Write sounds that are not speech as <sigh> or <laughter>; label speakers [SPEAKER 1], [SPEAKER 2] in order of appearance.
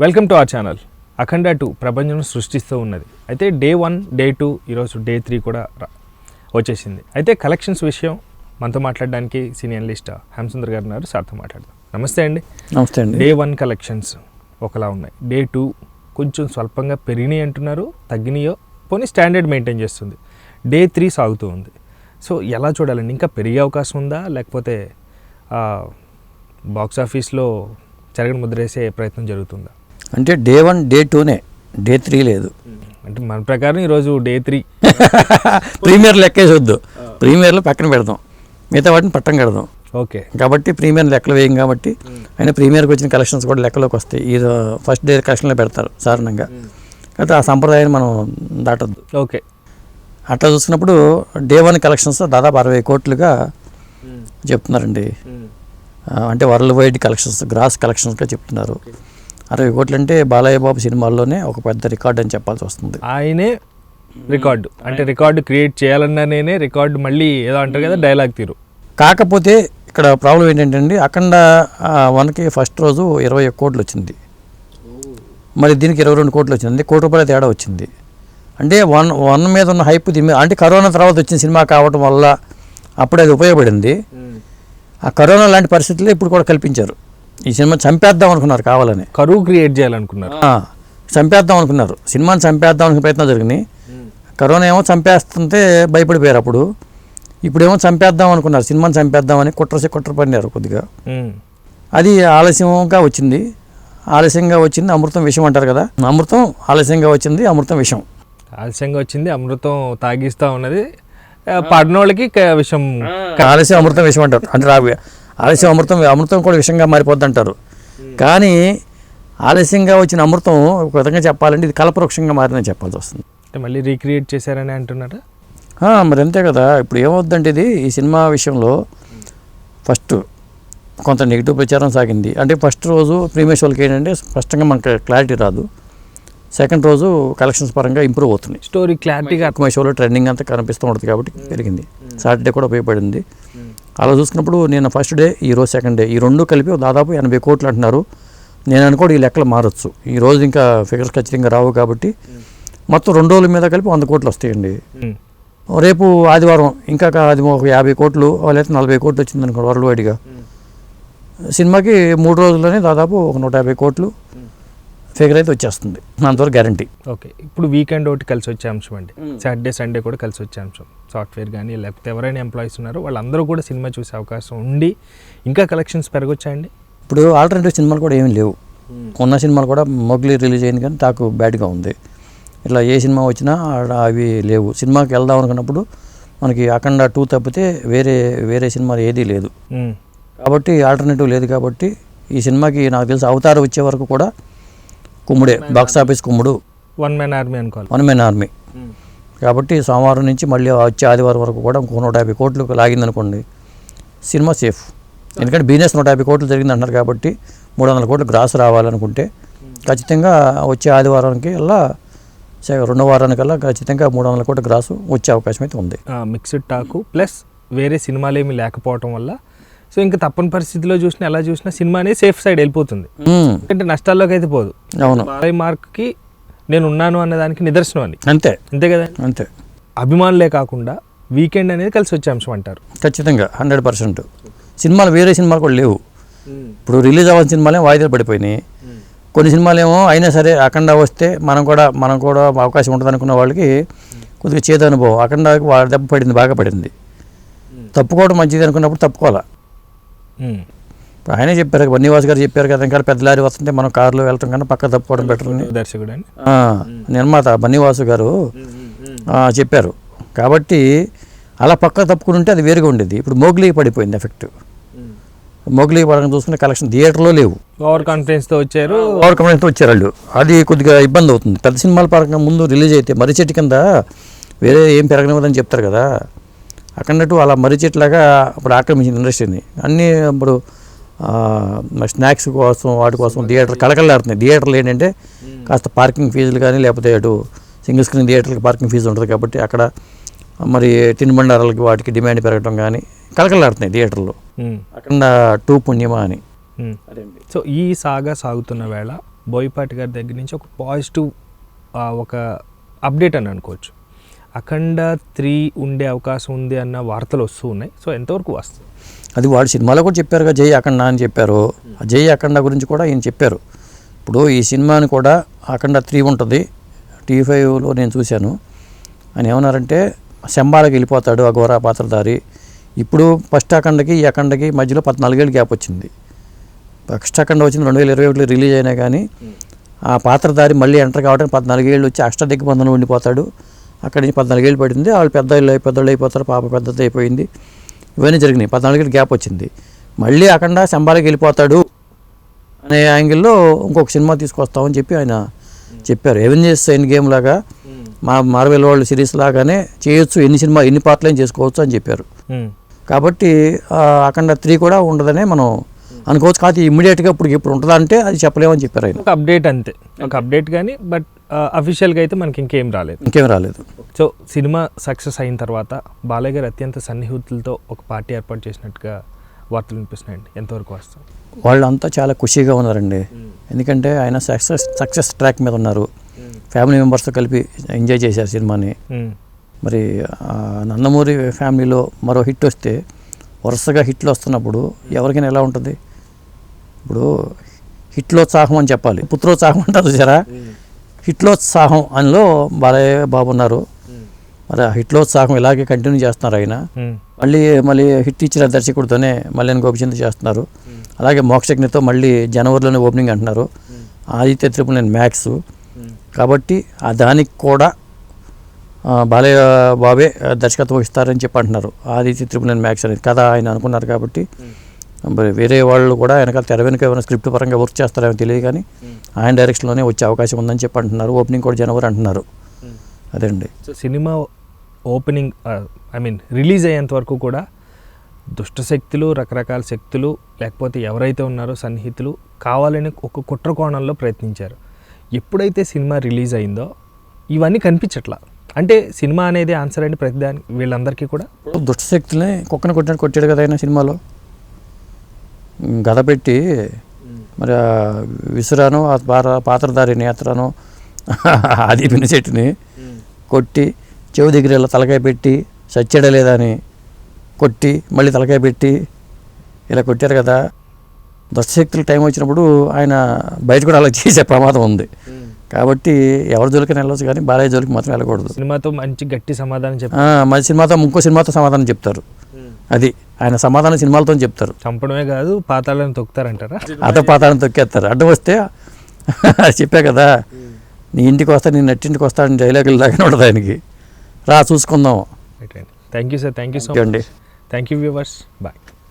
[SPEAKER 1] Welcome to our channel Akhanda two ప్రపంచం సృష్టిస్తూ ఉన్నది. అయితే డే వన్ డే టూ ఈరోజు డే త్రీ కూడా వచ్చేసింది. అయితే కలెక్షన్స్ విషయం మనతో మాట్లాడడానికి సీనియర్ లిస్ట్ హేమసుందర్ గారు ఉన్నారు. సార్తో మాట్లాడదాం. నమస్తే అండి.
[SPEAKER 2] నమస్తే అండి.
[SPEAKER 1] డే వన్ కలెక్షన్స్ ఒకలా ఉన్నాయి. డే టూ కొంచెం స్వల్పంగా పెరిగినాయి అంటున్నారు తగ్గినాయో పోనీ స్టాండర్డ్ మెయింటైన్ చేస్తుంది. డే త్రీ సాగుతూ ఉంది. సో ఎలా చూడాలండి? ఇంకా పెరిగే అవకాశం ఉందా? లేకపోతే బాక్స్ ఆఫీస్లో చెరగని ముద్రేసే ప్రయత్నం జరుగుతుందా?
[SPEAKER 2] అంటే డే వన్ డే టూనే. డే త్రీ లేదు.
[SPEAKER 1] అంటే మన ప్రకారం ఈరోజు డే త్రీ. <laughs>
[SPEAKER 2] ప్రీమియర్ లెక్కేసి వద్దు ప్రీమియర్లో పక్కన పెడదాం మిగతా వాటిని పట్టం కడదాం
[SPEAKER 1] ఓకే.
[SPEAKER 2] కాబట్టి ప్రీమియర్ లెక్కలు వేయం కాబట్టి అయినా ప్రీమియర్కి వచ్చిన కలెక్షన్స్ కూడా లెక్కలోకి వస్తాయి. ఈ ఫస్ట్ డే కలెక్షన్లో పెడతారు సాధారణంగా. కాబట్టి ఆ సంప్రదాయాన్ని మనం దాటొద్దు.
[SPEAKER 1] ఓకే.
[SPEAKER 2] అట్లా చూసినప్పుడు డే వన్ కలెక్షన్స్ దాదాపు అరవై కోట్లుగా చెప్తున్నారండి. అంటే వరల్డ్ వైడ్ కలెక్షన్స్ గ్రాస్ కలెక్షన్స్గా చెప్తున్నారు. అరవై కోట్లు అంటే బాలయ్య బాబు సినిమాల్లోనే ఒక పెద్ద రికార్డ్ అని చెప్పాల్సి వస్తుంది.
[SPEAKER 1] ఆయనే రికార్డు. అంటే రికార్డు క్రియేట్ చేయాలన్నా నేనే రికార్డు మళ్ళీ ఏదో అంటారు కదా డైలాగ్ తీరు.
[SPEAKER 2] కాకపోతే ఇక్కడ ప్రాబ్లం ఏంటంటే అండి అఖండ వన్కి ఫస్ట్ రోజు ఇరవై ఒక్క కోట్లు వచ్చింది. మరి దీనికి ఇరవై రెండు కోట్లు వచ్చింది. కోటి రూపాయల తేడా వచ్చింది. అంటే వన్ వన్ మీద ఉన్న హైప్ దీని మీద అంటే కరోనా తర్వాత వచ్చిన సినిమా కావటం వల్ల అప్పుడు అది ఉపయోగపడింది. ఆ కరోనా లాంటి పరిస్థితులు ఇప్పుడు కూడా కల్పించారు. ఈ సినిమా చంపేద్దాం అనుకున్నారు కావాలని.
[SPEAKER 1] కరువు క్రియేట్ చేయాలనుకున్నారు.
[SPEAKER 2] చంపేద్దాం అనుకున్నారు. సినిమాని చంపేద్దాం అనుకునే ప్రయత్నం జరిగినాయి కరోనా ఏమో చంపేస్తుంటే భయపడిపోయారు అప్పుడు. ఇప్పుడేమో చంపేద్దాం అనుకున్నారు. సినిమాని చంపేద్దామని కుట్రసి కుట్ర పడినారు కొద్దిగా. అది ఆలస్యంగా వచ్చింది. ఆలస్యంగా వచ్చింది అమృతం విషం అంటారు కదా. అమృతం ఆలస్యంగా వచ్చింది అమృతం విషం.
[SPEAKER 1] ఆలస్యంగా వచ్చింది అమృతం తాగిస్తా ఉన్నది. పడినోళ్ళకి విషం
[SPEAKER 2] ఆలస్యం అమృతం విషం అంటారు. అంటే ఆలస్యం అమృతం అమృతం కూడా విషంగా మారిపోద్ది అంటారు కానీ ఆలస్యంగా వచ్చిన అమృతం ఒక విధంగా చెప్పాలంటే ఇది కల్పవృక్షంగా మారిందని చెప్పాల్సి వస్తుంది.
[SPEAKER 1] అంటే మళ్ళీ రీక్రియేట్ చేశారని అంటున్నారా?
[SPEAKER 2] మరి అంతే కదా. ఇప్పుడు ఏమవుద్దంటే ఇది ఈ సినిమా విషయంలో ఫస్ట్ కొంత నెగిటివ్ ప్రచారం సాగింది. అంటే ఫస్ట్ రోజు ప్రీమియర్ షోలకి ఏంటంటే స్పష్టంగా మనకు క్లారిటీ రాదు. సెకండ్ రోజు కలెక్షన్స్ పరంగా ఇంప్రూవ్ అవుతున్నాయి.
[SPEAKER 1] స్టోరీ క్లారిటీగా
[SPEAKER 2] ఎక్కువ షోలో ట్రెండింగ్ అంతా కనిపిస్తూ ఉంటుంది కాబట్టి పెరిగింది. సాటర్డే కూడా ఉపయోగపడింది. అలా చూసుకున్నప్పుడు నేను ఫస్ట్ డే ఈ రోజు సెకండ్ డే ఈ రెండు కలిపి దాదాపు ఎనభై కోట్లు అంటున్నారు. నేను అనుకోడు ఈ లెక్కలు మారచ్చు. ఈ రోజు ఇంకా ఫిగర్స్ ఖచ్చితంగా రావు కాబట్టి మొత్తం రెండు రోజుల మీద కలిపి వంద కోట్లు వస్తాయండి.
[SPEAKER 1] ఉమ్.
[SPEAKER 2] రేపు ఆదివారం ఇంకా అది ఒక యాభై కోట్లు లేకపోతే నలభై కోట్లు వచ్చింది అనుకో వరల్డ్ వైడ్గా సినిమాకి మూడు రోజుల్లోనే దాదాపు ఒక నూట యాభై కోట్లు. ఫిగర్ అయితే వచ్చేస్తుంది. అంతవరకు గ్యారంటీ
[SPEAKER 1] ఓకే. ఇప్పుడు వీకెండ్ ఒకటి కలిసి వచ్చే అంశం అండి. సాటర్డే సండే కూడా కలిసి వచ్చే అంశం. సాఫ్ట్వేర్ కానీ లేకపోతే ఎవరైనా ఎంప్లాయీస్ ఉన్నారో వాళ్ళందరూ కూడా సినిమా చూసే అవకాశం ఉండి ఇంకా కలెక్షన్స్ పెరగొచ్చాయండి?
[SPEAKER 2] ఇప్పుడు ఆల్టర్నేటివ్ సినిమాలు కూడా ఏమీ లేవు. ఉన్న సినిమాలు కూడా మొగ్లీ రిలీజ్ అయింది కానీ టాకు బ్యాడ్గా ఉంది. ఇట్లా ఏ సినిమా వచ్చినా అవి లేవు. సినిమాకి వెళ్దాం అనుకున్నప్పుడు మనకి అఖండ టూ తప్పితే వేరే వేరే సినిమా ఏదీ లేదు. కాబట్టి ఆల్టర్నేటివ్ లేదు కాబట్టి ఈ సినిమాకి నాకు తెలిసి అవతారం వచ్చే వరకు కూడా కుమ్ముడే బాక్స్ ఆఫీస్ కుమ్ముడు.
[SPEAKER 1] వన్ మ్యాన్ ఆర్మీ అనుకోవాలి
[SPEAKER 2] వన్ మెన్ ఆర్మీ కాబట్టి సోమవారం నుంచి మళ్ళీ వచ్చే ఆదివారం వరకు కూడా ఇంకో నూట యాభై కోట్లు లాగిందనుకోండి సినిమా సేఫ్ ఎందుకంటే బిజినెస్ నూట యాభై కోట్లు జరిగింది అంటున్నారు కాబట్టి మూడు వందల కోట్లు గ్రాస్ రావాలనుకుంటే ఖచ్చితంగా వచ్చే ఆదివారానికి అలా రెండో వారానికల్లా ఖచ్చితంగా మూడు వందల కోట్ల గ్రాసు వచ్చే అవకాశం అయితే ఉంది.
[SPEAKER 1] మిక్స్డ్ టాకు ప్లస్ వేరే సినిమాలు ఏమి లేకపోవటం వల్ల సో ఇంకా తప్పని పరిస్థితిలో చూసినా ఎలా చూసినా సినిమా అనేది సేఫ్ సైడ్ వెళ్ళిపోతుంది. ఎందుకంటే నష్టాల్లోకి అయితే పోదు.
[SPEAKER 2] అవును.
[SPEAKER 1] బాలయ్య మార్క్కి నేను ఉన్నాను అనే దానికి నిదర్శనం అని
[SPEAKER 2] అంతే.
[SPEAKER 1] అంతే కదా?
[SPEAKER 2] అంతే.
[SPEAKER 1] అభిమానులే కాకుండా వీకెండ్ అనేది కలిసి వచ్చే అంశం అంటారు.
[SPEAKER 2] ఖచ్చితంగా హండ్రెడ్ పర్సెంట్ సినిమాలు వేరే సినిమాలు కూడా లేవు. ఇప్పుడు రిలీజ్ అవ్వాల్సిన సినిమాలే వాయిదాలు పడిపోయినాయి. కొన్ని సినిమాలు ఏమో అయినా సరే అఖండ వస్తే మనం కూడా మనం కూడా అవకాశం ఉంటుంది అనుకున్న వాళ్ళకి కొద్దిగా చేదు అనుభవం. అఖండ వాళ్ళ దెబ్బ పడింది బాగా పడింది. తప్పుకోవడం మంచిది అనుకున్నప్పుడు తప్పుకోవాలా? ఆయనే చెప్పారు బన్నీవాస్ గారు చెప్పారు కదా ఇంకా పెద్ద లారీ వస్తుంటే మనం కారులో వెళ్తాం కన్నా పక్క తప్పుకోవడం బెటర్ అని
[SPEAKER 1] దర్శకుడు
[SPEAKER 2] నిర్మాత బన్నీవాసు గారు ఆ, చెప్పారు. కాబట్టి అలా పక్క తప్పుకుని ఉంటే అది వేరుగా ఉండేది. ఇప్పుడు మోగ్లీ పడిపోయింది ఎఫెక్ట్. మోగ్లీ పరంగా చూసుకుంటే కలెక్షన్ థియేటర్లో లేవు.
[SPEAKER 1] ఓవర్ కాన్ఫిడెన్స్తో వచ్చారు.
[SPEAKER 2] ఓవర్ కాన్ఫిడెన్స్ వచ్చారు వాళ్ళు. అది కొద్దిగా ఇబ్బంది అవుతుంది. పెద్ద సినిమాల పరంగా ముందు రిలీజ్ అయితే మర్రి చెట్టు కింద వేరే ఏం పెరగనివ్వదని చెప్తారు కదా. అక్కడట్టు అలా మర్రి చెట్లాగా ఇప్పుడు ఆక్రమించింది ఇండస్ట్రీని. అన్నీ ఇప్పుడు స్నాక్స్ కోసం వాటి కోసం థియేటర్ కళకళలాడుతున్నాయి. థియేటర్లు ఏంటంటే కాస్త పార్కింగ్ ఫీజులు కానీ లేకపోతే అటు సింగిల్ స్క్రీన్ థియేటర్కి పార్కింగ్ ఫీజు ఉంటుంది కాబట్టి అక్కడ మరి తినుబండారాలకి వాటికి డిమాండ్ పెరగడం కానీ కళకళలాడుతున్నాయి థియేటర్లో. అక్కడ టూ పుణ్యమా అని.
[SPEAKER 1] సో ఈ సాగా సాగుతున్న వేళ బోయపాటి గారి దగ్గర నుంచి ఒక పాజిటివ్ ఒక అప్డేట్ అని అనుకోవచ్చు. అఖండ త్రీ ఉండే అవకాశం ఉంది అన్న వార్తలు వస్తూ ఉన్నాయి. సో ఎంతవరకు వస్తుంది
[SPEAKER 2] అది వాడు సినిమాలో కూడా చెప్పారుగా జై అఖండ అని చెప్పారు. జై అఖండ గురించి కూడా ఈయన చెప్పారు. ఇప్పుడు ఈ సినిమాని కూడా అఖండ త్రీ ఉంటుంది. టీ ఫైవ్లో నేను చూశాను. ఆయన ఏమన్నారంటే శంబాలకి వెళ్ళిపోతాడు అఘోరా పాత్రధారి. ఇప్పుడు ఫస్ట్ అఖండకి ఈ అఖండకి మధ్యలో పద్నాలుగేళ్ళు గ్యాప్ వచ్చింది. ఫస్ట్ అఖండ వచ్చింది రెండు వేల ఇరవై ఒకటిలో రిలీజ్ అయినా కానీ ఆ పాత్రధారి మళ్ళీ ఎంటర్ కావడానికి పద్నాలుగేళ్ళు వచ్చి అష్ట దిగ్బంధనం ఉండిపోతాడు. అక్కడి నుంచి పద్నాలుగేళ్ళు పడింది. వాళ్ళు పెద్ద పెద్దోళ్ళు అయిపోతారు. పాప పెద్దది అయిపోయింది. ఇవన్నీ జరిగినాయి. పద్నాలుగేళ్ళు గ్యాప్ వచ్చింది. మళ్ళీ అఖండ శంబాలకి వెళ్ళిపోతాడు అనే యాంగిల్లో ఇంకొక సినిమా తీసుకొస్తామని చెప్పి ఆయన చెప్పారు. ఎవెంజర్స్ ఎండ్ గేమ్ లాగా మా మార్వెల్ వరల్డ్ సిరీస్ లాగానే చేయొచ్చు. ఎన్ని సినిమా ఎన్ని పార్ట్లైన్ చేసుకోవచ్చు అని చెప్పారు. కాబట్టి అఖండ త్రీ కూడా ఉండదనే మనం అనుకోవచ్చు. కాదు ఇమ్మీడియట్గా ఇప్పుడు ఇప్పుడు ఉంటుందా అంటే అది చెప్పలేమని చెప్పారు ఆయన.
[SPEAKER 1] ఒక అప్డేట్ అంతే. ఒక అప్డేట్ కానీ బట్ అఫీషియల్గా అయితే మనకి ఇంకేం రాలేదు.
[SPEAKER 2] ఇంకేం రాలేదు.
[SPEAKER 1] సో సినిమా సక్సెస్ అయిన తర్వాత బాలయ్య గారు అత్యంత సన్నిహితులతో ఒక పార్టీ ఏర్పాటు చేసినట్టుగా వార్తలు వినిపిస్తున్నాయండి. ఎంతవరకు వస్తాం
[SPEAKER 2] వాళ్ళంతా చాలా ఖుషీగా ఉన్నారండి. ఎందుకంటే ఆయన సక్సెస్ సక్సెస్ ట్రాక్ మీద ఉన్నారు. ఫ్యామిలీ మెంబర్స్తో కలిపి ఎంజాయ్ చేశారు సినిమాని. మరి నందమూరి ఫ్యామిలీలో మరో హిట్ వస్తే వరుసగా హిట్లు వస్తున్నప్పుడు ఎవరికైనా ఎలా ఉంటుంది? ఇప్పుడు హిట్లోత్సాహం అని చెప్పాలి. పుత్రోత్సాహం అంటారు చూసారా? హిట్లోత్సాహం అనిలో బాలయ్య బాబు ఉన్నారు. మరి హిట్లోత్సాహం ఇలాగే కంటిన్యూ చేస్తున్నారు ఆయన. మళ్ళీ మళ్ళీ హిట్ ఇచ్చిన దర్శకుడితోనే మళ్ళీ గోపిచంద్ చేస్తున్నారు. అలాగే మోక్షజ్ఞతో మళ్ళీ జనవరిలోనే ఓపెనింగ్ అంటున్నారు. ఆదిత్య త్రిపుల్ నేను మ్యాక్స్ కాబట్టి ఆ దానికి కూడా బాలయ్య బాబే దర్శకత్వం వహిస్తారని చెప్పి అంటున్నారు. ఆదిత్య త్రిపుల్ నేను మ్యాక్స్ అనేది కథ ఆయన అనుకున్నారు కాబట్టి. మరి వేరే వాళ్ళు కూడా వెనకాల తెర వెనుక ఏమైనా స్క్రిప్ట్ పరంగా వర్క్ చేస్తారేమో తెలియదు కానీ ఆయన డైరెక్షన్లోనే వచ్చే అవకాశం ఉందని చెప్పి అంటున్నారు. ఓపెనింగ్ కూడా జనవరి అంటున్నారు. అదండి
[SPEAKER 1] so cinema opening I mean release అయ్యేంత వరకు కూడా దుష్ట శక్తులు రకరకాల శక్తులు లేకపోతే ఎవరైతే ఉన్నారో సన్నిహితులు కావాలని ఒక కుట్ర కోణంలో ప్రయత్నించారు. ఎప్పుడైతే సినిమా రిలీజ్ అయిందో ఇవన్నీ కనిపించట్లా. అంటే సినిమా అనేది ఆన్సర్ అండి ప్రతిదానికి వీళ్ళందరికీ కూడా?
[SPEAKER 2] దుష్ట శక్తుల్ని కుక్కను కొట్టినట్టు కొట్టాడు కదా ఆయన సినిమాలో. గద పెట్టి మరి విసురాను ఆ పార పాత్రధారి నేత్రను ఆది <laughs> పినిచెట్టుని కొట్టి చెవి దగ్గర ఇలా తలకాయ పెట్టి చచ్చాడా లేదా అని కొట్టి మళ్ళీ తలకాయ పెట్టి ఇలా కొట్టారు కదా. దుష్టశక్తులు టైం వచ్చినప్పుడు ఆయన బయట కూడా అలా చేసే ప్రమాదం ఉంది. కాబట్టి ఎవరి జోలికి వెళ్ళవచ్చు కానీ బాలయ్య జోలికి మాత్రం వెళ్ళకూడదు.
[SPEAKER 1] సినిమాతో మంచి గట్టి సమాధానం చెప్పి
[SPEAKER 2] ఆ, మంచి సినిమాతో ఇంకో సినిమాతో సమాధానం చెప్తారు. అది ఆయన సమాధానం సినిమాలతో చెప్తారు.
[SPEAKER 1] చంపడమే కాదు పాతాళాన్ని తొక్కుతారంటారా?
[SPEAKER 2] అత పాతాలను తొక్కేస్తారు. అడ్డం వస్తే చెప్పా కదా. నీ ఇంటికి వస్తా నీ నట్టింటికి వస్తా అని డైలాగులు లాగానే ఉంటుంది ఆయనకి. రా చూసుకుందాం.
[SPEAKER 1] Thank you sir thank you so
[SPEAKER 2] okay అండి.
[SPEAKER 1] Much thank you viewers bye